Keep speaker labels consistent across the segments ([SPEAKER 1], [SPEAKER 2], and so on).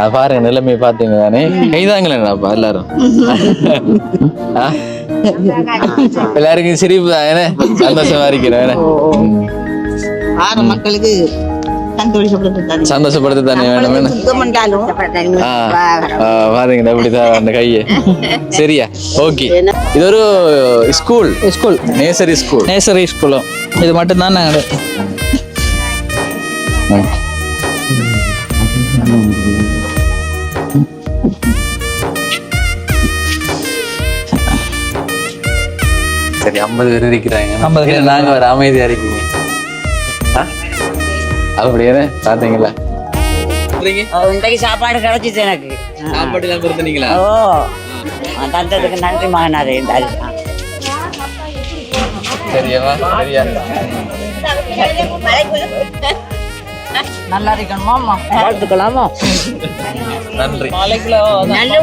[SPEAKER 1] அது பாருங்க நிலைமை பாத்தீங்க தானே. கைதாங்களேப்பா எல்லாரும்? எல்லாருக்கும் சிரிப்பு தான் என்ன? சந்தோஷமா இருக்கிறேன்.
[SPEAKER 2] ஆறு மக்களுக்கு சந்தோஷப்படுத்த
[SPEAKER 1] தானே வேணும் பாருங்க அப்படிதான் அந்த கையை. சரியா? ஓகே. இது ஒரு school.
[SPEAKER 3] School.
[SPEAKER 1] Nursery school.
[SPEAKER 3] Nursery ஸ்கூலும் இது மட்டும்தான் நாங்கள்
[SPEAKER 1] சரி ஐம்பது பேர் இருக்கிறாங்க.
[SPEAKER 3] 50 பேர்.
[SPEAKER 1] இல்ல, நாங்க ஒரு அமைதியா இருக்கீங்க. ஆ? அப்படியே பாத்தீங்களா?
[SPEAKER 4] இன்றைக்கு சாப்பாடு கிடைச்சிச்சு எனக்கு.
[SPEAKER 1] சாப்பாடு எல்லாம் கொடுத்தீங்களா
[SPEAKER 4] ஓ தந்ததுக்கு நன்றி மகனாரே
[SPEAKER 1] சரியாவா? சரியா.
[SPEAKER 4] நல்லா இருக்கணுமா வாழ்த்துக்கலாமா?
[SPEAKER 1] நன்றி.
[SPEAKER 4] நல்ல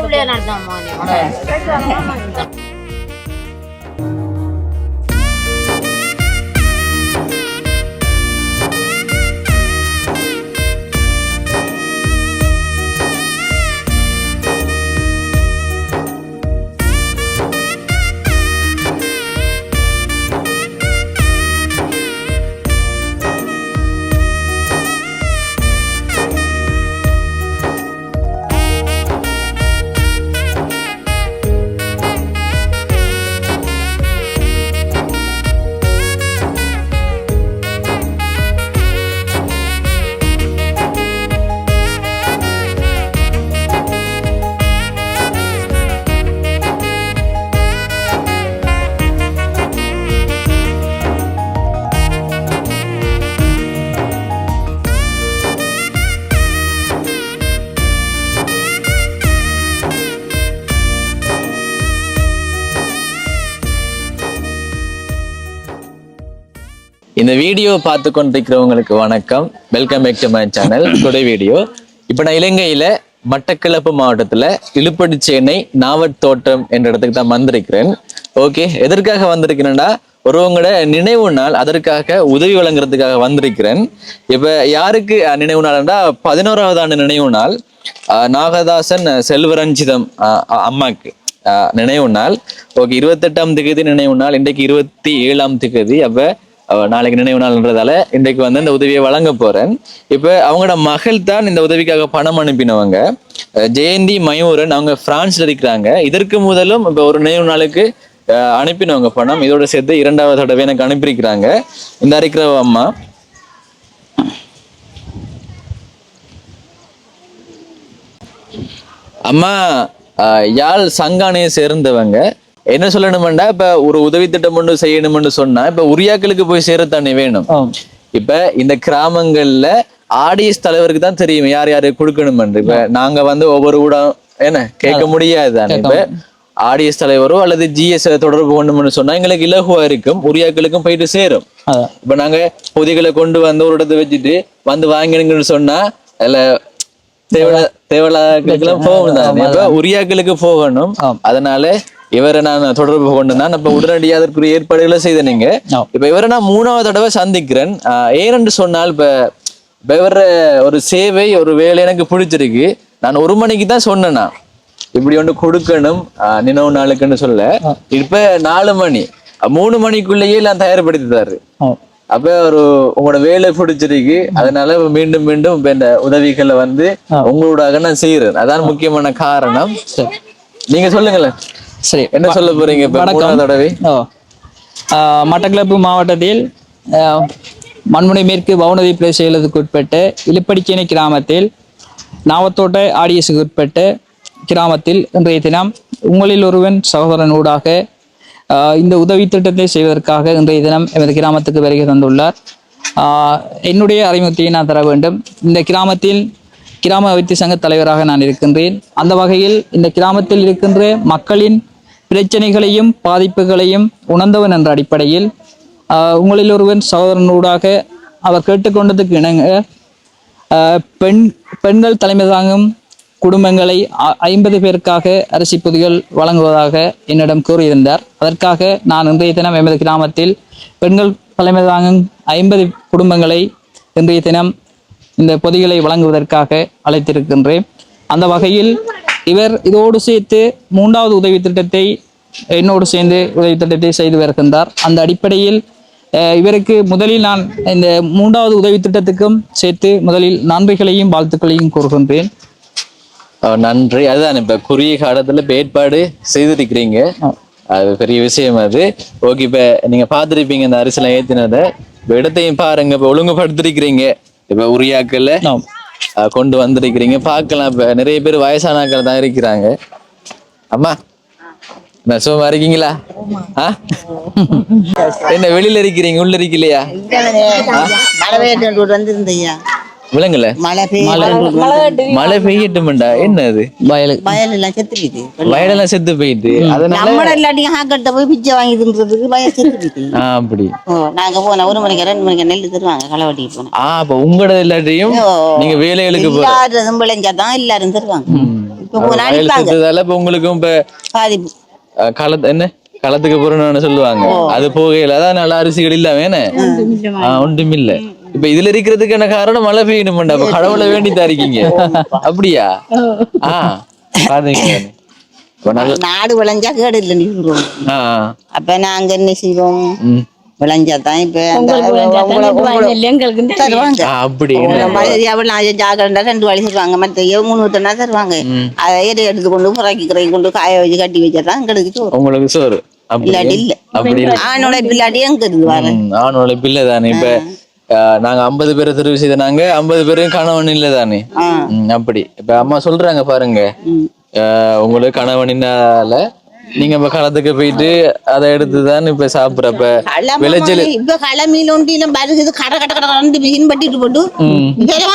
[SPEAKER 1] இந்த வீடியோ பார்த்து கொண்டிருக்கிறவங்களுக்கு வணக்கம். Welcome back to my channel today video இப்போ நான் இலங்கையில மட்டக்களப்பு மாவட்டத்துல இழுப்படிச்சேனை நாவத்தோட்டம் என்ற இடத்துக்கு தான் வந்திருக்கிறேன். ஓகே எதற்காக வந்திருக்கிறேன்டா ஒருவங்களோட நினைவு நாள் அதற்காக உதவி வழங்குறதுக்காக வந்திருக்கிறேன். இப்ப யாருக்கு நினைவு நாள்டா பதினோராவது ஆண்டு நினைவு நாள் நாகதாசன் செல்வரஞ்சிதம் அஹ், அம்மாக்கு நினைவு நாள். ஓகே இருபத்தெட்டாம் திகதி நினைவு நாள். இன்றைக்கு இருபத்தி ஏழாம் திகதி. அப்ப அவ நாளைக்கு நினைவு நாள்ன்றதால இன்றைக்கு வந்து இந்த உதவியை வழங்க போறேன். இப்போ அவங்களோட மகள் தான் இந்த உதவிக்காக பணம் அனுப்பினவங்க. ஜெயந்தி மயூரன் அவங்க பிரான்ஸ்ல இருக்கிறாங்க. இதற்கு முதலும் இப்போ ஒரு நினைவு நாளுக்கு அனுப்பினவங்க பணம். இதோட சேர்த்து இரண்டாவது தடவை எனக்கு அனுப்பியிருக்கிறாங்க. இந்த இருக்கிற அம்மா. அம்மா யாழ் சங்கானையை சேர்ந்தவங்க. என்ன சொல்லணுமெண்டா இப்ப ஒரு உதவி திட்டம் ஒன்று செய்யணும்னு சொன்னா இப்ப உரியாக்களுக்கு போய் சேரத்தானே வேணும். இப்ப இந்த கிராமங்கள்ல ஆடியஸ் தலைவருக்கு தான் தெரியும் யார் யாரு கொடுக்கணுமென்று. இப்ப நாங்க வந்து ஒவ்வொரு ஊடம் என்ன கேட்க முடியாது தானே. இப்ப ஆடியஸ் தலைவரோ அல்லது ஜிஎஸ் தொடர்பு கொண்டுமென்னு சொன்னா எங்களுக்கு இலகுவா இருக்கும் உரியாக்களுக்கும் போயிட்டு சேரும். இப்ப நாங்க பொதிகளை கொண்டு வந்து ஒரு இடத்தை வச்சுட்டு வந்து வாங்கினுங்கன்னு சொன்னா அதுல தேவலா தேவலாக்களுக்கெல்லாம் போகணும் உரியாக்களுக்கு போகணும். அதனால இவரை நான் தொடர்பு கொண்டு நான் இப்ப உடனடியாக அதற்குரிய ஏற்பாடுகளை செய்த நீங்க. இப்ப இவரை நான் மூணாவது தடவை சந்திக்கிறேன். ஏனென்று சொன்னால் இப்ப இப்ப இவர ஒரு சேவை ஒரு வேலை எனக்கு பிடிச்சிருக்கு. நான் ஒரு மணிக்கு தான் சொன்னேனா இப்படி ஒன்று கொடுக்கணும் நினைவு நாளுக்குன்னு சொல்ல. இப்ப நாலு மணி. மூணு மணிக்குள்ளேயே எல்லாம் தயார்படுத்திட்டாரு. அப்ப ஒரு உங்களோட வேலை பிடிச்சிருக்கு. அதனால மீண்டும் மீண்டும் இப்ப இந்த உதவிகளை வந்து உங்களோட நான் செய்யறேன் அதான் முக்கியமான காரணம். நீங்க சொல்லுங்களேன்.
[SPEAKER 3] சரி
[SPEAKER 1] என்ன சொல்ல போறீங்க
[SPEAKER 3] வணக்கம்.
[SPEAKER 1] தடவை.
[SPEAKER 3] ஓ. மட்டக்களப்பு மாவட்டத்தில் மண்முனை மேற்கு வவுனதி பிரதேசங்களுக்கு உட்பட்ட இலுப்படிச்சேனை கிராமத்தில் நாவத்தோட்ட ஆடியஸுக்கு உட்பட்ட கிராமத்தில் இன்றைய தினம் உங்களில் ஒருவன் சகோதரன் ஊடாக இந்த உதவி திட்டத்தை செய்வதற்காக இன்றைய தினம் எமது கிராமத்துக்கு வருகை தந்துள்ளார். என்னுடைய அறிமுகத்தை நான் தர வேண்டும். இந்த கிராமத்தில் கிராம வைத்திய சங்க தலைவராக நான் இருக்கின்றேன். அந்த வகையில் இந்த கிராமத்தில் இருக்கின்ற மக்களின் பிரச்சனைகளையும் பாதிப்புகளையும் உணர்ந்தவன் என்ற அடிப்படையில் உங்களில் ஒருவன் சகோதரனூடாக அவர் கேட்டுக்கொண்டதுக்கு இணங்க பெண் பெண்கள் தலைமை தாங்கும் குடும்பங்களை ஐம்பது பேருக்காக அரிசி பொதிகள் வழங்குவதாக என்னிடம் கூறியிருந்தார். அதற்காக நான் இன்றைய தினம் எமது கிராமத்தில் பெண்கள் தலைமை தாங்கும் ஐம்பது குடும்பங்களை இன்றைய தினம் இந்த பொதிகளை வழங்குவதற்காக அழைத்திருக்கின்றேன். அந்த வகையில் இவர் இதோடு சேர்த்து மூன்றாவது உதவி திட்டத்தை என்னோடு சேர்ந்து உதவி திட்டத்தை செய்து வருகின்றார். அந்த அடிப்படையில் இவருக்கு முதலில் நான் இந்த மூன்றாவது உதவி திட்டத்துக்கும் சேர்த்து முதலில் நன்றிகளையும் வாழ்த்துக்களையும் கூறுகின்றேன்.
[SPEAKER 1] நன்றி. அதுதான் இப்ப குறுகிய காலத்துல இப்ப ஏற்பாடு செய்திருக்கிறீங்க. அது பெரிய விஷயம் அது. ஓகே இப்ப நீங்க பார்த்திருப்பீங்க இந்த அரிசிலாம் ஏத்தினத. இப்ப இடத்தையும் பாருங்க இப்ப ஒழுங்குபடுத்திருக்கிறீங்க. இப்ப உரியாக்கல்ல. கொண்டு வந்திருக்கிறீங்க. பார்க்கலாம். இப்ப நிறைய பேர் வயசானாக்கள் தான் இருக்கிறாங்க. அம்மா என்ன சும்மா இருக்கீங்களா? என்ன வெளியில இருக்கிறீங்க? உள்ள இருக்கலையா விளங்கல
[SPEAKER 2] மழை பெய்ய
[SPEAKER 1] மழை பெய்யட்டும்டா. என்ன அது
[SPEAKER 2] வயல் எல்லாம்
[SPEAKER 1] வயலெல்லாம் செத்து போயிட்டு அதனால
[SPEAKER 2] நம்மட இல்லாட்டியும் ஹாக்கட்ட போய் பிச்சை வாங்கி தின்றதுக்கு வயல் செத்துக்கிட்டு
[SPEAKER 1] ஆ அப்படி.
[SPEAKER 2] நாங்க போன ஒரு மணிக்கு ரெண்டு மணிக்கு நெல் தருவாங்க. போனேன்
[SPEAKER 1] ஆ அப்ப உங்களோட எல்லாத்தையும் நீங்க வேலைகளுக்கு போ
[SPEAKER 2] எல்லாரும் விளைஞ்சாதான் எல்லாரும் தருவாங்க. இப்ப
[SPEAKER 1] உங்களுக்கும் இப்ப
[SPEAKER 2] பாதிப்பு
[SPEAKER 1] களத்து என்ன? களத்துக்கு போறணும்னு சொல்லுவாங்க. அது போகையில அதான் நல்ல அரிசிகள் இல்ல வேணே ஒன்றும் இல்ல. இப்ப இதுல இருக்கிறதுக்கான காரணம்? மழை பெய்யணும்டா அப்ப கடவுளை வேண்டித்தான் இருக்கீங்க. அப்படியா? ஆ. பாத்தீங்க இப்ப நல்ல
[SPEAKER 2] நாடு விளைஞ்சா கேடு இல்லைன்னு. அப்ப நாங்க என்ன செய்வோம். விளைஞ்சாதான் இப்ப தருவாங்க. ஜாக்கிரண்டா ரெண்டு வழி தருவாங்க. மத்த மூணு ஊத்தனா தருவாங்க. அதை எடை எடுத்து கொண்டு புறாக்கி கிரை கொண்டு காய வச்சு கட்டி வச்சாதான் சோறு.
[SPEAKER 1] உங்களுக்கு சோறு. அப்படி.
[SPEAKER 2] இல்லாட்டி இல்ல.
[SPEAKER 1] அப்படி இல்ல.
[SPEAKER 2] ஆணோட பிள்ளாட்டி எங்க இருந்து வர?
[SPEAKER 1] பிள்ளை தானே. இப்ப நாங்க ஐம்பது பேரை தெரிவு செய்த நாங்க ஐம்பது பேரும் கணவன் இல்ல தானே. அப்படி. இப்ப அம்மா சொல்றாங்க பாருங்க. உங்களுக்கு கணவனினால நீங்க இப்ப களத்துக்கு போயிட்டு அதை எடுத்துதான் இப்ப சாப்பிடுறப்ப விளைச்சல்.
[SPEAKER 2] இப்ப களமீன் ஒண்டியில பருகுது கட கட கட கடந்து மீன் பட்டிட்டு போட்டு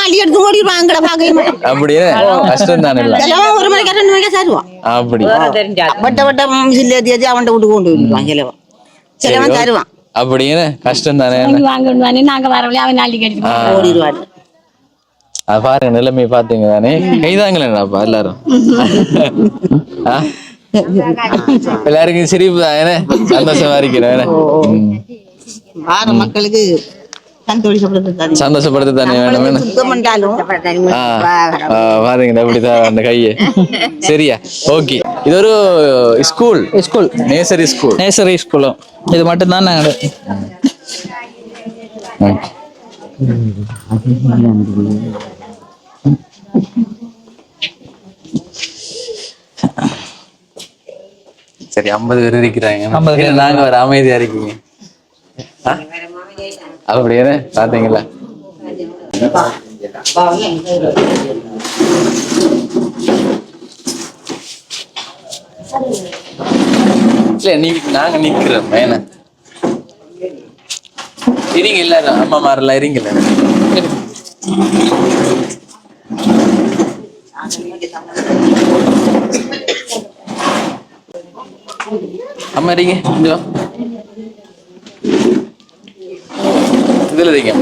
[SPEAKER 2] அள்ளி எடுத்து ஓடிடுவாங்கட பாக்க
[SPEAKER 1] அப்படியே கஷ்டம் தானே இல்ல
[SPEAKER 2] ஒரு மணிக்கு ரெண்டு மணிக்கு தருவான்
[SPEAKER 1] அப்படி.
[SPEAKER 2] வட்ட வட்ட சில்லு ஏத்தி அவன்கிட்ட விட்டு கொண்டு சிலவன். சிலவன் தருவான்.
[SPEAKER 1] அப்படின்னு கஷ்டம் தானே
[SPEAKER 5] வாங்கணும் நாங்க வரவழையே அவன் நாளைக்கு அடிச்சு
[SPEAKER 2] ஓடிடுவான்.
[SPEAKER 1] அது பாருங்க நிலைமை பாத்தீங்க தானே. கைதாங்களேப்பா எல்லாரும்? எல்லாருக்கும் சிரிப்பு தான் என்ன? சந்தோஷமா இருக்கிறேன்.
[SPEAKER 2] வார மக்களுக்கு
[SPEAKER 1] சந்தோஷப்படுத்த தானே வேணும். பாருங்க அப்படிதான் அந்த கையை. சரியா? ஓகே. இது ஒரு school.
[SPEAKER 3] School.
[SPEAKER 1] Nursery school.
[SPEAKER 3] Nursery ஸ்கூலும் இது மட்டும்தான் நாங்கள்
[SPEAKER 1] சரி ஐம்பது பேர் இருக்கிறாங்க.
[SPEAKER 3] 50 பேர்.
[SPEAKER 1] என்ன நாங்க ஒரு அமைதியா இருக்கீங்க. அப்படின்னு பாத்தீங்களா இல்ல நீ நாங்க நிக்கிறோம் என்ன? இருங்க இல்ல அம்மா மாரெல்லாம் இருங்கல்ல அம்மா இருங்க இங்க இதுல இருங்க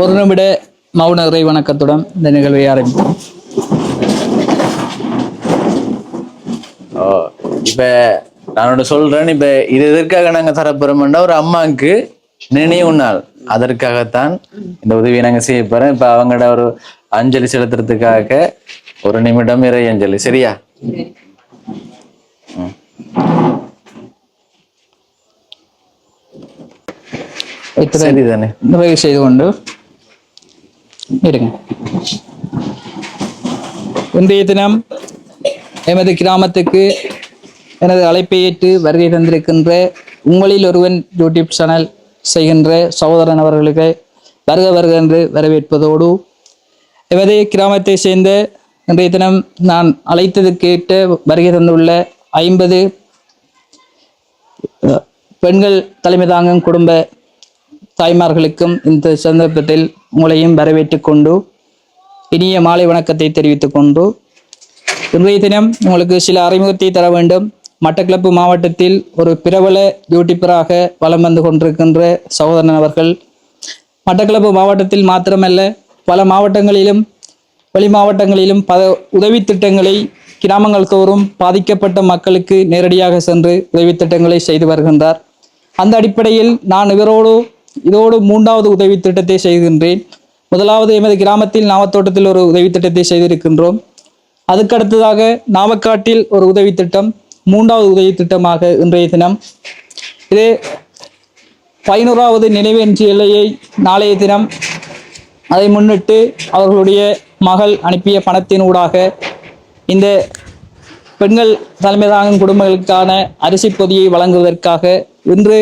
[SPEAKER 3] ஒரு நிமிட மௌன இறை வணக்கத்துடன் இந்த நிகழ்வை ஆரம்பிப்போம்.
[SPEAKER 1] இப்ப நான் சொல்றேன். இப்ப இது எதற்காக நாங்க தரப்போறோம்னா ஒரு அம்மாவுக்கு நினைவு நாள். அதற்காகத்தான் இந்த உதவியை நாங்க செய்ய போறோம். இப்ப அவங்களோட ஒரு அஞ்சலி செலுத்துறதுக்காக ஒரு நிமிடம் இறை அஞ்சலி. சரியா?
[SPEAKER 3] நிறைவு செய்து கொண்டு இருங்க இன்றைய தினம் எமது கிராமத்துக்கு எனது அழைப்பை ஏற்று வருகை தந்திருக்கின்ற உங்களில் ஒருவன் யூடியூப் சேனல் செய்கின்ற சகோதரன் அவர்களுக்கு வருக வருக என்று வரவேற்பதோடு எமது கிராமத்தை சேர்ந்த இன்றைய தினம் நான் அழைத்ததுக்கு ஏற்ற வருகை தந்துள்ள ஐம்பது. பெண்கள் தலைமை தாங்கும் குடும்ப தாய்மார்களுக்கும் இந்த சந்தர்ப்பத்தில் உங்களையும் வரவேற்றுக் கொண்டு இனிய மாலை வணக்கத்தை தெரிவித்துக் கொண்டு இன்றைய தினம் உங்களுக்கு சில அறிமுகத்தை தர வேண்டும். மட்டக்களப்பு மாவட்டத்தில் ஒரு பிரபல யூடியூபராக வலம் வந்து கொண்டிருக்கின்ற சகோதரன் அவர்கள். மட்டக்களப்பு மாவட்டத்தில் மாத்திரமல்ல பல மாவட்டங்களிலும் வெளி மாவட்டங்களிலும் பல உதவி திட்டங்களை கிராமங்கள் தோறும் பாதிக்கப்பட்ட மக்களுக்கு நேரடியாக சென்று உதவி திட்டங்களை செய்து வருகின்றார். அந்த அடிப்படையில் நான் இவரோடு இதோடு மூன்றாவது உதவி திட்டத்தை செய்கின்றேன். முதலாவது எமது கிராமத்தில் நாவத்தோட்டத்தில் ஒரு உதவி திட்டத்தை செய்திருக்கின்றோம். அதுக்கடுத்ததாக நாவக்காட்டில் ஒரு உதவி திட்டம் மூன்றாவது உதவி திட்டமாக இன்றைய தினம். இது பதினோராவது நினைவேன்றி எல்லையை நாளைய தினம் அதை முன்னிட்டு அவர்களுடைய மகள் அனுப்பிய பணத்தின் ஊடாக இந்த பெண்கள் தலைமை தாங்கும் குடும்பங்களுக்கான அரிசி பொதியை வழங்குவதற்காக இன்று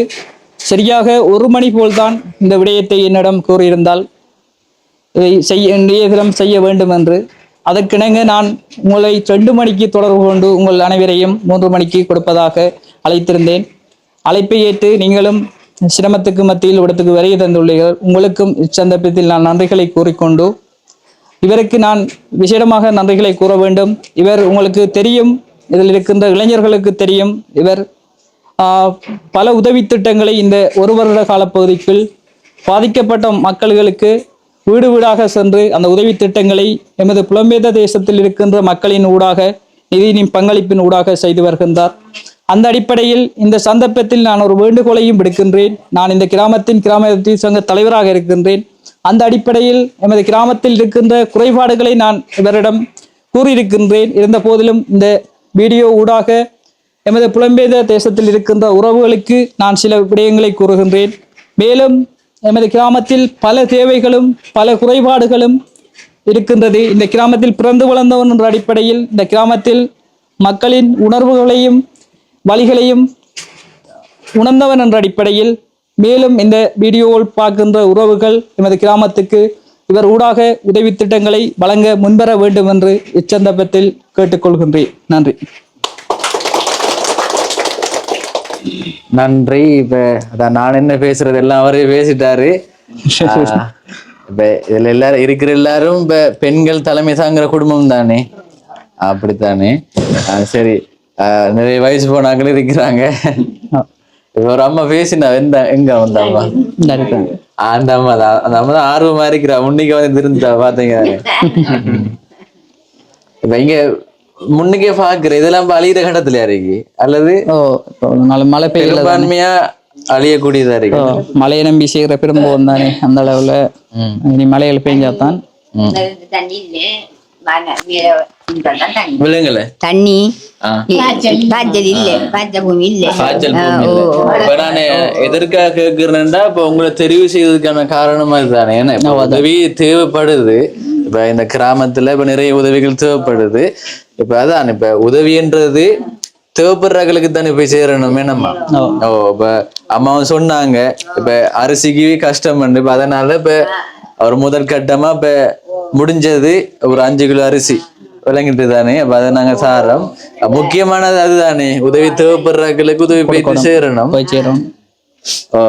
[SPEAKER 3] சரியாக ஒரு மணி போல்தான் இந்த விடயத்தை என்னிடம் கூறியிருந்தால் இதை செய்ய இன்றைய தினம் செய்ய வேண்டும் என்று அதற்கிணங்க நான் உங்களை ரெண்டு மணிக்கு தொடர்பு கொண்டு உங்கள் அனைவரையும் மூன்று மணிக்கு கொடுப்பதாக அழைத்திருந்தேன். அழைப்பை ஏற்று நீங்களும் சிரமத்துக்கு மத்தியில் இடத்துக்கு வருகை தந்துள்ளீர்கள். உங்களுக்கும் இச்சந்தர்ப்பத்தில் நான் நன்றிகளை கூறிக்கொண்டு இவருக்கு நான் விசேடமாக நன்றிகளை கூற வேண்டும். இவர் உங்களுக்கு தெரியும். இதில் இருக்கின்ற இளைஞர்களுக்கு தெரியும். இவர் பல உதவி திட்டங்களை இந்த ஒரு வருட காலப்பகுதிக்குள் பாதிக்கப்பட்ட மக்கள்களுக்கு வீடு வீடாக சென்று அந்த உதவி திட்டங்களை எமது புலம்பெயர்ந்த தேசத்தில் இருக்கின்ற மக்களின் ஊடாக நிதியின் பங்களிப்பின் ஊடாக செய்து வருகின்றார். அந்த அடிப்படையில் இந்த சந்தர்ப்பத்தில் நான் ஒரு வேண்டுகோளையும் விடுக்கின்றேன். நான் இந்த கிராமத்தின் கிராம சங்க தலைவராக இருக்கின்றேன். அந்த அடிப்படையில் எமது கிராமத்தில் இருக்கின்ற குறைபாடுகளை நான் இவரிடம் கூறியிருக்கின்றேன். இருந்த போதிலும் இந்த வீடியோ ஊடாக எமது புலம்பெயர்ந்த தேசத்தில் இருக்கின்ற உறவுகளுக்கு நான் சில விடயங்களை கூறுகின்றேன். மேலும் எமது கிராமத்தில் பல தேவைகளும் பல குறைபாடுகளும் இருக்கின்றது. இந்த கிராமத்தில் பிறந்து வளர்ந்தவன் என்ற அடிப்படையில் இந்த கிராமத்தில் மக்களின் உணர்வுகளையும் வழிகளையும் உணர்ந்தவன் என்ற அடிப்படையில் மேலும் இந்த வீடியோவில் பார்க்கின்ற உறவுகள் எமது கிராமத்துக்கு இவர் ஊடாக உதவி திட்டங்களை வழங்க முன்வர வேண்டும் என்று இச்சந்தர்ப்பத்தில் கேட்டுக்கொள்கின்றேன். நன்றி.
[SPEAKER 1] நன்றி. இப்ப அதான் நான் என்ன பேசுறது? எல்லாம் அவரே பேசிட்டாரு. இப்ப இதுல எல்லாரும் இருக்கிற எல்லாரும் இப்ப பெண்கள் தலைமை தாங்குற குடும்பம் தானே? அப்படித்தானே? சரி. ஆஹ், நிறைய வயசு போனாங்களும் இருக்கிறாங்க. ஒரு அம்மா பேசினா எந்த எங்க வந்த அம்மா? அந்த அம்மா தான். அந்த அம்மா தான் ஆர்வமா இருக்கிறா. முன்னிக்கு வந்து இருந்தா பாத்தீங்க இப்ப இங்க முன்னுக்கே பாக்குற இதெல்லாம் அழியிற கட்டத்துல இருக்கு? அல்லது
[SPEAKER 3] மழை
[SPEAKER 1] பெரும்பான்மையா அழியக்கூடியதா இருக்கு?
[SPEAKER 3] மழையை நம்பி செய்கிற பெரும்போகம் தானே அந்த அளவுல. இனி மழைகள் பெய்ஞ்சாதான்
[SPEAKER 4] தண்ணி இல்லை. தண்ணி
[SPEAKER 1] விலங்குல
[SPEAKER 2] தண்ணி
[SPEAKER 1] ஆ.
[SPEAKER 2] காய்ச்சல் இல்ல காய்ச்சல் பூமி இல்ல
[SPEAKER 1] காய்ச்சல் பூமி இல்ல. இப்ப நானு எதற்காக கேக்குறேன்டா இப்ப உங்களை தெரிவு செய்ததுக்கான காரணமா இதுதானே ஏன்னா இப்ப உதவி தேவைப்படுது இப்ப இந்த கிராமத்துல இப்ப நிறைய உதவிகள் தேவைப்படுது இப்ப அதான் இப்ப உதவின்றது தேவைப்படுறவங்களுக்கு தானே போய் சேரணும் என்னம்மா ஓ இப்ப அம்மாவும் சொன்னாங்க இப்ப அரிசிக்கு கஷ்டம் பண்ணு இப்ப அதனால இப்ப அவர் முதல் கட்டமா இப்ப முடிஞ்சது. ஒரு அஞ்சு கிலோ அரிசி விளங்கிட்டு தானே அப்ப அதை நாங்க சாரோம் முக்கியமானது அதுதானே உதவி தேவைப்படுறவங்களுக்கு உதவி போயிட்டு சேரணும்.
[SPEAKER 3] போய் சேரும்
[SPEAKER 1] ஓ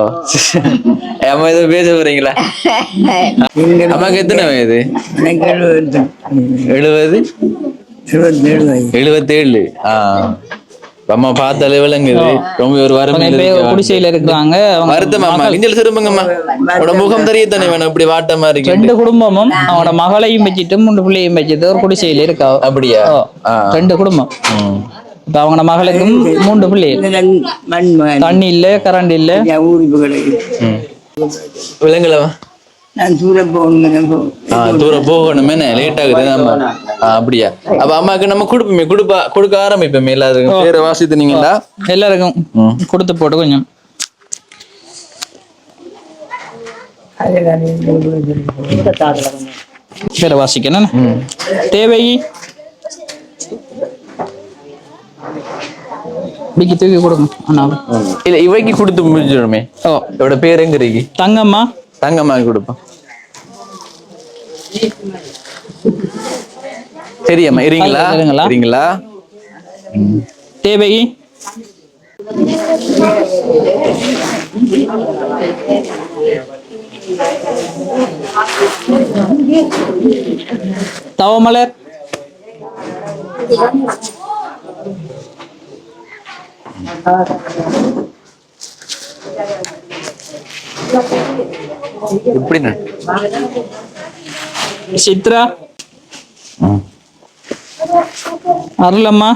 [SPEAKER 1] அம்மா ஏதோ பேச போறீங்களா? அம்மாக்கு எத்தனை வயது? எழுபது. எழுபத்தேழு ஆஹ் அம்மா பார்த்தாலே விளங்குது ரொம்ப ஒரு
[SPEAKER 3] அவங்க
[SPEAKER 1] இருக்க
[SPEAKER 3] குடிசையில இருக்கிறாங்க அவங்க
[SPEAKER 1] வருத்தம் கிஞ்சல் திரும்புங்கம்மா உட முகம் தெரியத்தானே வேணும் இப்படி வாட்டமா இருக்கு.
[SPEAKER 3] ரெண்டு குடும்பமும் அவனோட மகளையும் வச்சுட்டு மூணு பிள்ளையும் வச்சுட்டு ஒரு குடிசையில இருக்கா?
[SPEAKER 1] அப்படியா.
[SPEAKER 3] ரெண்டு குடும்பம். இப்ப அவங்களோட மகளுக்கும் மூன்று பிள்ளை. தண்ணி இல்ல கரண்ட் இல்ல
[SPEAKER 6] நான் தூரம் போகணும்
[SPEAKER 1] தூரம் போகணும் லேட் ஆகுது. அப்படியா? அப்ப அம்மாக்கு நம்ம கொடுப்போமே கொடுப்பா கொடுக்க ஆரம்பிப்போமே எல்லாருக்கும். பேரை வாசித்துனீங்களா
[SPEAKER 3] எல்லாருக்கும் கொடுத்து போட்டு கொஞ்சம். பேரை வாசிக்கணும் தேவை. பிக்கி தூக்கி கொடுங்க அண்ணா.
[SPEAKER 1] இல்ல இவைக்கு கொடுத்து முடிஞ்சிடுமே.
[SPEAKER 3] ஓ.
[SPEAKER 1] இவட பேர் எங்க இருக்கு?
[SPEAKER 3] தங்கம்மா.
[SPEAKER 1] தங்கம்மாக்கு கொடுப்போம். இருங்களா?
[SPEAKER 3] இருங்களா?
[SPEAKER 1] இருங்களா?
[SPEAKER 3] தேவை. தவமலர்.
[SPEAKER 1] எப்படி
[SPEAKER 3] சித்ரா. அருளம்மா.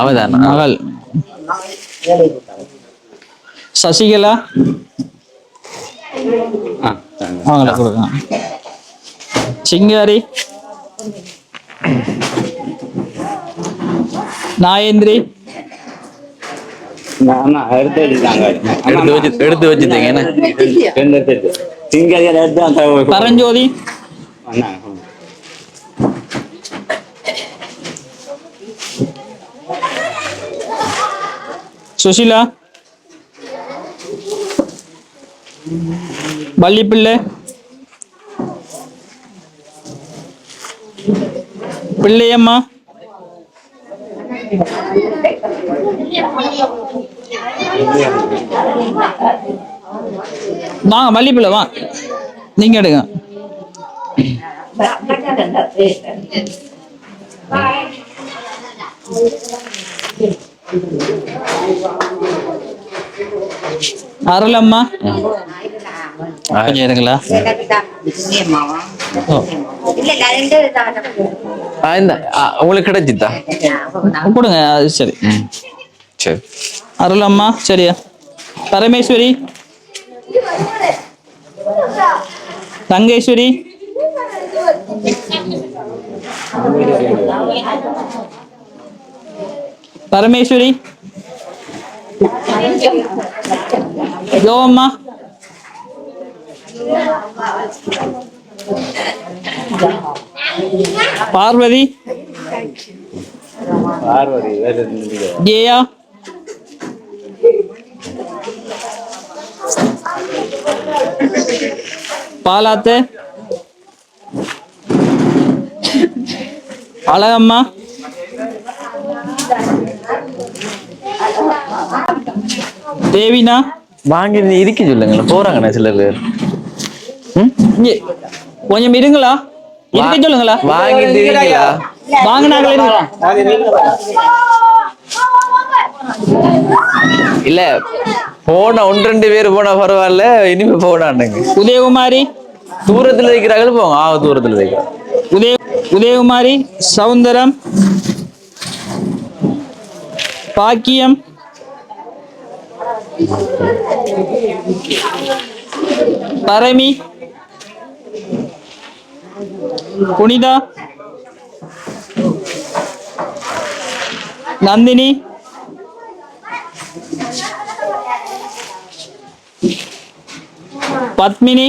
[SPEAKER 1] அவதானா
[SPEAKER 3] மகள். சசிகலா? அவங்கள கொடுங்க. சிங்காரி? நாயேந்திரி?
[SPEAKER 1] எடுத்து வச்சு எடுத்து வச்சுட்டீங்க
[SPEAKER 3] பரஞ்சோதி? சுஷிலா? வள்ளிப்பிள்ளை? பிள்ளையம்மா? வாங்க வள்ளிப்பிள்ளை வா. நீங்க எடுங்க. அருளம்மா. கொஞ்சம் இருங்களா?
[SPEAKER 1] உங்களுக்கு கிடைச்சிதா?
[SPEAKER 3] கொடுங்க அது சரி.
[SPEAKER 1] சரி.
[SPEAKER 3] அருளம்மா சரியா பரமேஸ்வரி. தங்கேஸ்வரி. பரமேஸ்வரி. யோவம்மா பார்வதி. ஜெயா. பாலாத்து. அழகம்மா. தேவினா?
[SPEAKER 1] வாங்கி இருக்க சொல்லுங்களேன். போறாங்கண்ணே சில பேர்
[SPEAKER 3] கொஞ்சம் இருங்களா? இருக்க சொல்லுங்களா?
[SPEAKER 1] இருக்கீங்களா
[SPEAKER 3] வாங்கினாங்களே?
[SPEAKER 1] இல்ல போன ஒன்று ரெண்டு பேர் போனா பரவாயில்ல இனிமே போனாண்டுங்க
[SPEAKER 3] உதயகுமாரி?
[SPEAKER 1] தூரத்துல இருக்கிறாங்க போங்க. ஆ தூரத்துல இருக்கிறாங்க
[SPEAKER 3] உதய உதயகுமாரி சவுந்தரம் பாக்கியம் பரமி புனிதா நந்தினி பத்மினி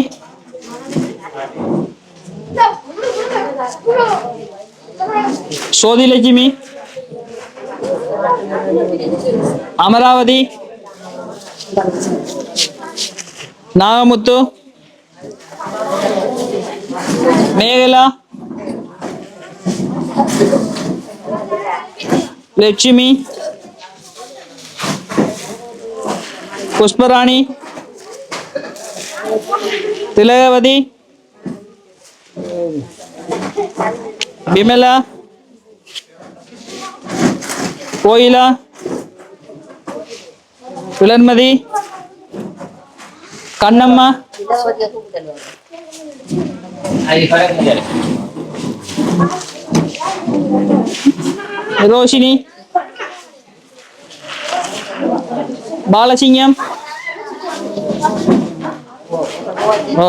[SPEAKER 3] சோதிலட்சுமி அமராவதி நாகமுத்து. மேகலா. லட்சுமி. புஷ்பராணி. திலகவதி. விமலா. கோயிலா. விலன்மதி கண்ணம்மா ரோஷினி பாலசிங்கம் ஓ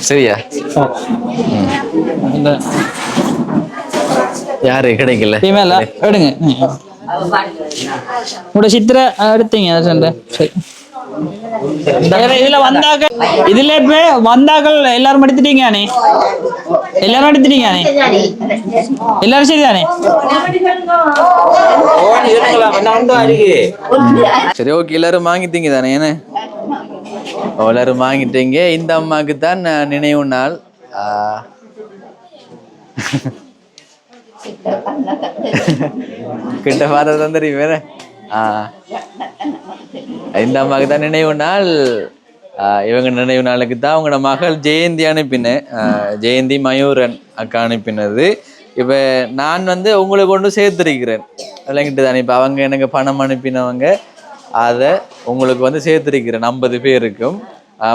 [SPEAKER 1] சரியா? யாரு கிடைக்கல?
[SPEAKER 3] எடுங்க. உங்களோட சித்திர எடுத்தீங்க சரி. இதுல வந்தாக்க இதுல இப்ப வந்தாக்கள் எல்லாரும் எடுத்துட்டீங்கயானே எல்லாரும் எடுத்துட்டீங்கயானே எல்லாரும் சரிதானே?
[SPEAKER 1] சரி ஓகே எல்லாரும் வாங்கிட்டீங்க தானே ஏன்னா எல்லாரும் வாங்கிட்டீங்க. இந்த அம்மாவுக்கு தான் நான் நினைவு நாள். கிட்ட பார்த்தது தான் தெரியும் வேற. இந்த அம்மாவுக்கு தான் நினைவு நாள். இவங்க நினைவு நாளுக்கு தான் அவங்களோட மகள் ஜெயந்தி அனுப்பினேன். ஜெயந்தி மயூரன் அக்கா அனுப்பினது. இப்போ நான் வந்து உங்களை கொண்டு சேர்த்துருக்கிறேன். விளங்கிட்டு தானே. இப்போ அவங்க எனக்கு பணம் அனுப்பினவங்க அதை உங்களுக்கு வந்து சேர்த்துருக்கிறேன் ஐம்பது பேருக்கும்.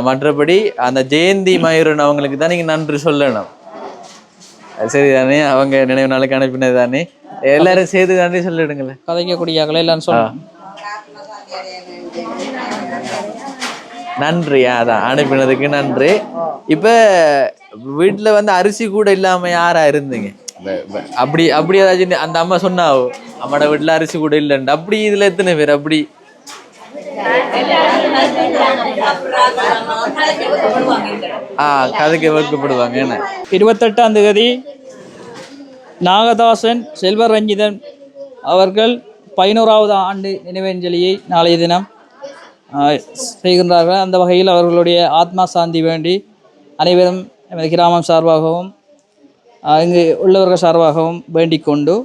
[SPEAKER 1] மற்றபடி அந்த ஜெயந்தி மயூரன் அவங்களுக்கு தான் நீங்கள் நன்றி சொல்லணும். சரி தானே அவங்க நினைவு நாளுக்கு அனுப்பினது தானே? எல்லாரும் சேர்த்து நன்றி சொல்லிடுங்களேன்.
[SPEAKER 3] கதைக்கக்கூடிய எல்லாம் சொல்லணும்
[SPEAKER 1] நன்றி அதான் அனுப்பினதுக்கு நன்றி. இப்ப வீட்டுல வந்து அரிசி கூட இல்லாம யாரா இருந்தீங்க? அப்படி அப்படி ஏதாச்சும் அந்த அம்மா சொன்னாவோ? அம்மாட வீட்டுல அரிசி கூட இல்லைன்னு அப்படி இதுல எத்தனை பேர்? அப்படி. ஆ கதைக்கு வைக்கப்படுவாங்க என்ன?
[SPEAKER 3] இருபத்தெட்டாம் தேதி நாகதாசன் செல்வரஞ்சிதன் அவர்கள் பதினோராவது ஆண்டு நினைவஞ்சலியை நாளைய தினம் செய்கின்றார்கள். அந்த வகையில் அவர்களுடைய ஆத்மா சாந்தி வேண்டி அனைவரும் எமது கிராமம் சார்பாகவும் இங்கு உள்ளவர்கள் சார்பாகவும் வேண்டிக் கொண்டு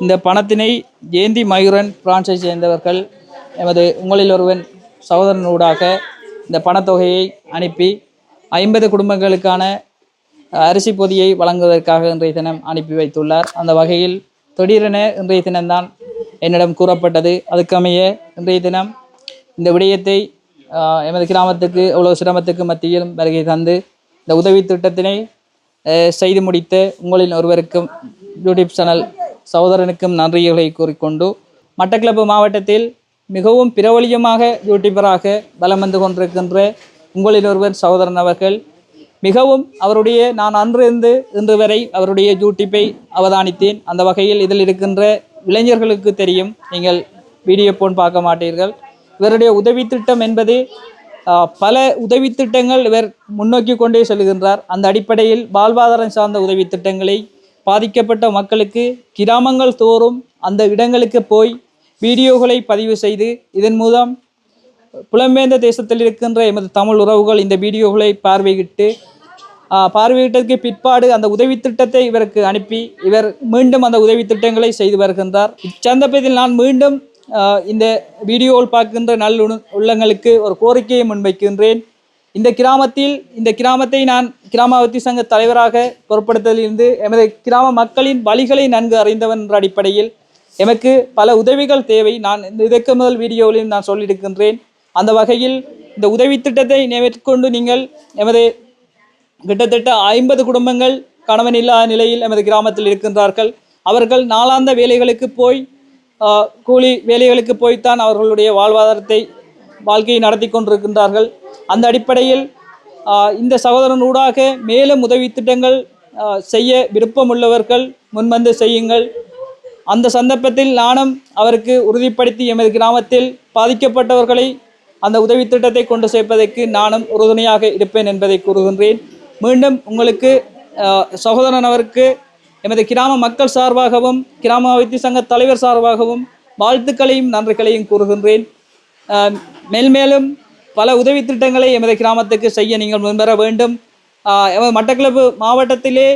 [SPEAKER 3] இந்த பணத்தினை ஜெயந்தி மயூரன் பிரான்ஸை சேர்ந்தவர்கள் எமது உங்களில் ஒருவன் சகோதரனூடாக இந்த பணத்தொகையை அனுப்பி ஐம்பது குடும்பங்களுக்கான அரிசி பொதியை வழங்குவதற்காக இன்றைய தினம் அனுப்பி வைத்துள்ளார். அந்த வகையில் திடீரென இன்றைய தினம்தான் என்னிடம் கூறப்பட்டது. அதுக்கமைய இன்றைய தினம் இந்த விடயத்தை எமது கிராமத்துக்கு அவ்வளவு சிரமத்துக்கு மத்தியிலும் வருகை தந்து இந்த உதவி திட்டத்தினை செய்து முடித்த உங்களில் ஒருவருக்கும் யூடியூப் சேனல் சகோதரனுக்கும் நன்றிகளை கூறிக்கொண்டு மட்டக்களப்பு மாவட்டத்தில் மிகவும் பிரபலியமாக யூடியூபராக பலம் வந்து கொண்டிருக்கின்ற உங்களில் ஒருவர் சகோதரன் அவர்கள் மிகவும் அவருடைய நான் அன்று இருந்து இன்று வரை அவருடைய யூடியூப்பை அவதானித்தேன். அந்த வகையில் இதில் இருக்கின்ற இளைஞர்களுக்கு தெரியும். நீங்கள் வீடியோ போன் பார்க்க மாட்டீர்கள். இவருடைய உதவி திட்டம் என்பது பல உதவி திட்டங்கள் இவர் முன்னோக்கி கொண்டே செல்கின்றார். அந்த அடிப்படையில் வாழ்வாதாரம் சார்ந்த உதவி திட்டங்களை பாதிக்கப்பட்ட மக்களுக்கு கிராமங்கள் தோறும் அந்த இடங்களுக்கு போய் வீடியோகளை பதிவு செய்து இதன் மூலம் புலம்பெயர்ந்த தேசத்தில் இருக்கின்ற எமது தமிழ் உறவுகள் இந்த வீடியோகளை பார்வையிட்டு பார்வையிட்டதற்கு பிற்பாடு அந்த உதவி திட்டத்தை இவருக்கு அனுப்பி இவர் மீண்டும் அந்த உதவி திட்டங்களை செய்து வருகின்றார். இச்சந்தர்ப்பத்தில் நான் மீண்டும் இந்த வீடியோவில் பார்க்கின்ற நல் உள்ளங்களுக்கு ஒரு கோரிக்கையை முன்வைக்கின்றேன். இந்த கிராமத்தில் இந்த கிராமத்தை நான் கிராம சங்க தலைவராக பொறுப்படுத்தலிருந்து எமது கிராம மக்களின் வழிகளை நன்கு அறிந்தவன் என்ற அடிப்படையில் எமக்கு பல உதவிகள் தேவை. நான் இந்த இதற்கு முதல் வீடியோவிலும் நான் சொல்லியிருக்கின்றேன். அந்த வகையில் இந்த உதவி திட்டத்தை மேற்கொண்டு நீங்கள் எமது கிட்டத்தட்ட ஐம்பது குடும்பங்கள் கணவன் இல்லாத நிலையில் எமது கிராமத்தில் இருக்கின்றார்கள். அவர்கள் நாளாந்த வேலைகளுக்கு போய் கூலி வேலைகளுக்கு போய்த்தான் அவர்களுடைய வாழ்வாதாரத்தை வாழ்க்கையை நடத்தி கொண்டிருக்கின்றார்கள். அந்த அடிப்படையில் இந்த சகோதரன் ஊடாக மேலும் உதவி திட்டங்கள் செய்ய விருப்பமுள்ளவர்கள் முன்வந்து செய்யுங்கள். அந்த சந்தர்ப்பத்தில் நானும் அவருக்கு உறுதிப்படுத்தி எமது கிராமத்தில் பாதிக்கப்பட்டவர்களை அந்த உதவி திட்டத்தை கொண்டு சேர்ப்பதற்கு நானும் உறுதுணையாக இருப்பேன் என்பதை கூறுகின்றேன். மீண்டும் உங்களுக்கு சகோதரன் அவருக்கு எமது கிராம மக்கள் சார்பாகவும் கிராம வைத்திய சங்க தலைவர் சார்பாகவும் வாழ்த்துக்களையும் நன்றிகளையும் கூறுகின்றேன். மேல்மேலும் பல உதவி திட்டங்களை எமது கிராமத்துக்கு செய்ய நீங்கள் முன்வர வேண்டும். எமது மட்டக்களப்பு மாவட்டத்திலே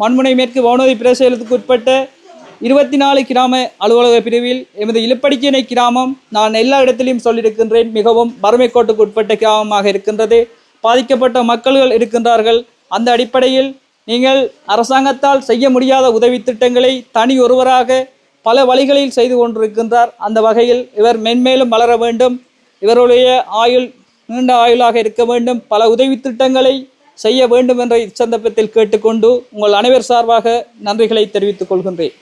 [SPEAKER 3] மண்முனை மேற்கு வவுனதி பிரசேலத்துக்கு உட்பட்ட இருபத்தி நாலு கிராம அலுவலக பிரிவில் எமது இழுப்படிக்கிணை கிராமம் நான் எல்லா இடத்திலையும் சொல்லியிருக்கின்றேன். மிகவும் வறுமை கோட்டுக்கு உட்பட்ட கிராமமாக இருக்கின்றது. பாதிக்கப்பட்ட மக்கள்கள் இருக்கின்றார்கள். அந்த அடிப்படையில் நீங்கள் அரசாங்கத்தால் செய்ய முடியாத உதவி திட்டங்களை தனி ஒருவராக பல வழிகளில் செய்து கொண்டிருக்கின்றார். அந்த வகையில் இவர் மென்மேலும் வளர வேண்டும். இவருடைய ஆயுள் நீண்ட ஆயுளாக இருக்க வேண்டும். பல உதவி திட்டங்களை செய்ய வேண்டும் என்ற இச்சந்தர்ப்பத்தில் கேட்டுக்கொண்டு உங்கள் அனைவர் சார்பாக நன்றிகளை தெரிவித்துக் கொள்கின்றேன்.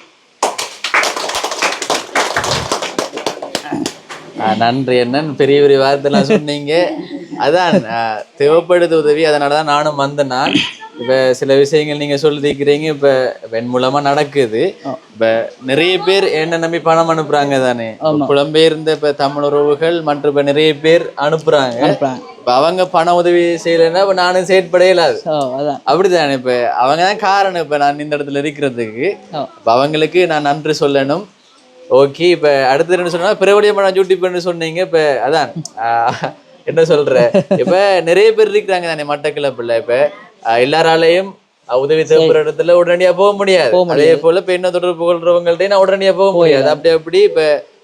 [SPEAKER 1] நன்றி என்னன்னு பெரிய பெரிய வார்த்தை சொன்னீங்க. அதான் தேவைப்படுது உதவி. அதனால தான் நானும் வந்தேன் நான் இப்போ சில விஷயங்கள் நீங்க சொல்லிருக்கிறீங்க இப்போ வெண் மூலமா நடக்குது இப்போ நிறைய பேர் என்ன நம்பி பணம் அனுப்புறாங்க தானே. புலம்பெயர்ந்த இப்போ தமிழ் உறவுகள் மற்றும் இப்போ நிறைய பேர் அனுப்புறாங்க. இப்போ அவங்க பண உதவி செய்யலைன்னா இப்போ நானும் செயற்பட இயலாது. அப்படிதானே இப்ப. அவங்க தான் காரணம் இப்ப நான் இந்த இடத்துல இருக்கிறதுக்கு. இப்ப அவங்களுக்கு நான் நன்றி சொல்லணும். ஓகே இப்ப அடுத்தது என்ன சொன்னா பிரபடியமான யூடியூப்னு சொன்னீங்க இப்ப அதான். என்ன சொல்ற? இப்ப நிறைய பேர் இருக்கிறாங்க தானே மட்டக்கிளப்புல. இப்ப எல்லாராலையும் உதவி தேவைப்படுற இடத்துல உடனடியா போக முடியாது. அதே போல இப்ப என்ன தொடர்பு கொள்றவங்கள்ட்ட நான் உடனடியா போக முடியாது. அப்படி அப்படி இப்ப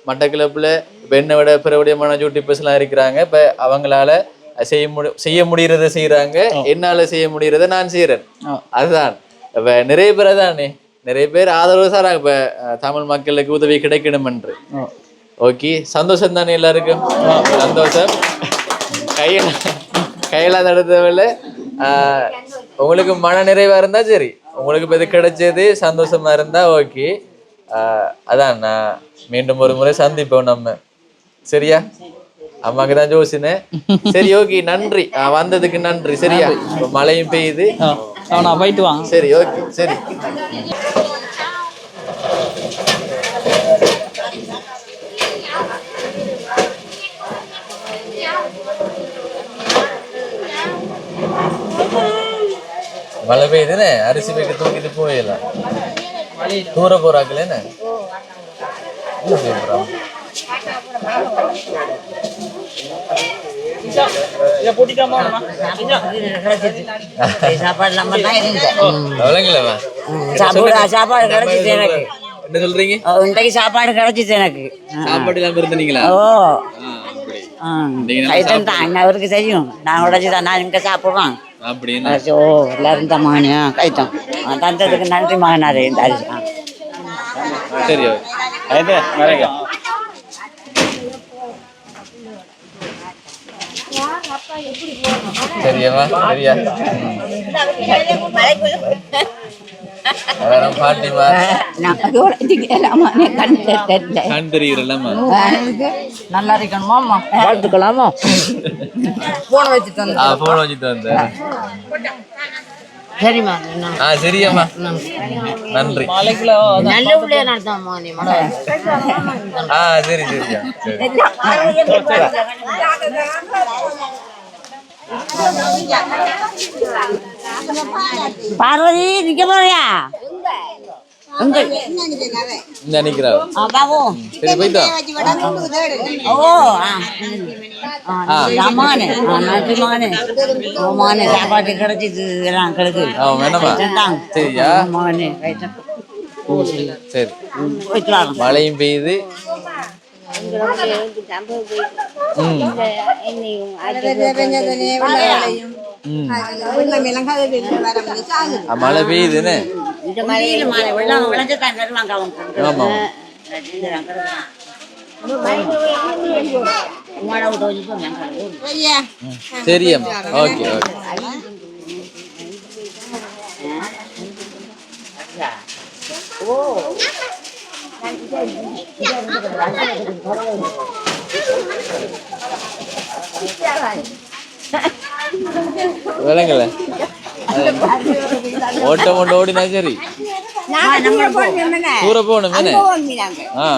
[SPEAKER 1] மட்டக்கிளப்புல இப்ப என்னை விட பிரபடியமான யூடியூபர்ஸ் எல்லாம் இருக்கிறாங்க. இப்ப அவங்களால செய்ய முடி செய்ய முடியறத செய்யறாங்க என்னால செய்ய முடியறத நான் செய்யறேன். அதுதான். இப்ப நிறைய பேர் தானே நிறைய பேர் ஆதரவு சாராங்க இப்ப தமிழ் மக்களுக்கு உதவி கிடைக்கணும் என்று ஓகே. சந்தோஷம் தானே எல்லாருக்கும்? சந்தோஷம். கையில கையில தடுத்தவில்லை உங்களுக்கு மன நிறைவா இருந்தா சரி. உங்களுக்கு இப்ப இது கிடைச்சது சந்தோஷமா இருந்தா ஓகே. அதான் நான் மீண்டும் ஒரு முறை சந்திப்போம் நம்ம. சரியா? அம்மாக்கு தான் ஜோசினேன் சரி ஓகே நன்றி. வந்ததுக்கு நன்றி. சரியா? மழையும் பெய்யுது.
[SPEAKER 3] அவனா போயிட்டு வாங்க.
[SPEAKER 1] சரி ஓகே சரி. மழை பெய்யுதுன்னு அரிசி வைக்க தூக்கிட்டு போயிடலாம். தூர போறாங்களே என்ன? என்ன சொல்றீங்க?
[SPEAKER 7] இன்றைக்கு சாப்பாடு கிடைச்சிச்சு எனக்கு.
[SPEAKER 1] சாப்பாடு இல்லாம இருந்தீங்களா
[SPEAKER 7] ஓ. கைத்தன் தான் அண்ணன் அவருக்கு தெரியும். நான் உடச்சி தான் நான் இங்கே சாப்பிட்றோம்
[SPEAKER 1] அப்படின்னு.
[SPEAKER 7] ஓ எல்லாரும் தான் மகனியா கைத்தம் தந்ததுக்கு நன்றி மகனாரே இந்த அரிசி.
[SPEAKER 1] சரி சரியாவா சரியா?
[SPEAKER 7] நல்லா இருக்கணுமாம்மா வாழ்த்துக்கலாமா போன வச்சுட்டு வந்து
[SPEAKER 1] ஆ போன் வச்சுட்டு வந்தேன்
[SPEAKER 7] சரிம்மா
[SPEAKER 1] ஆ சரியாம்மா நன்றி
[SPEAKER 7] நல்ல பிள்ளைய நடத்தாம்மா நீ
[SPEAKER 1] ஆ சரி சரியா சரி
[SPEAKER 7] பார்வதி நிக்க போறியா
[SPEAKER 1] இந்த நிக்கிறா
[SPEAKER 7] பாபு
[SPEAKER 1] சரி போயிட்டா
[SPEAKER 7] ஓ மானே நன்றி மானே ஓ மானே சாப்பாட்டு கிடைச்சிது எல்லாம் கிடைக்கு
[SPEAKER 1] சரியா சரி மழையும் பெய்யுது ம் மழை பெய்யுதுன்னு ஆமா சரியம்மா ஓகே ஓகே விளங்கல ஓட்டம் கொண்டு ஓடினா சரி தூர போகணும் ஆ.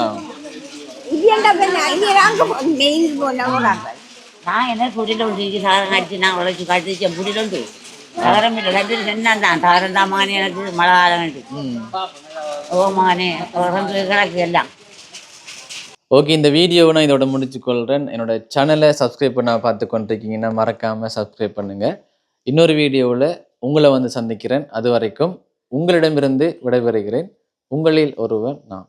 [SPEAKER 7] நான் என்ன குடியில் உண்டு சாரம் அடிச்சு நான் உழைச்சி கட்டிச்சேன் குடியில் உண்டு. தகரம் இல்லை ரெண்டு சென்னான் தான். தகரம் தான் மகனே எனக்கு மழை காலம் ஓ மகனே கிடக்கு எல்லாம்.
[SPEAKER 1] ஓகே இந்த வீடியோவை நான் இதோட முடிச்சுக்கொள்கிறேன் என்னோட சேனலை சப்ஸ்கிரைப் பண்ண பார்த்து கொண்டிருக்கீங்கன்னா மறக்காமல் சப்ஸ்கிரைப் பண்ணுங்கள் இன்னொரு வீடியோவில் உங்களை வந்து சந்திக்கிறேன். அது வரைக்கும் உங்களிடமிருந்து விடைபெறுகிறேன். உங்களில் ஒருவன் நான்.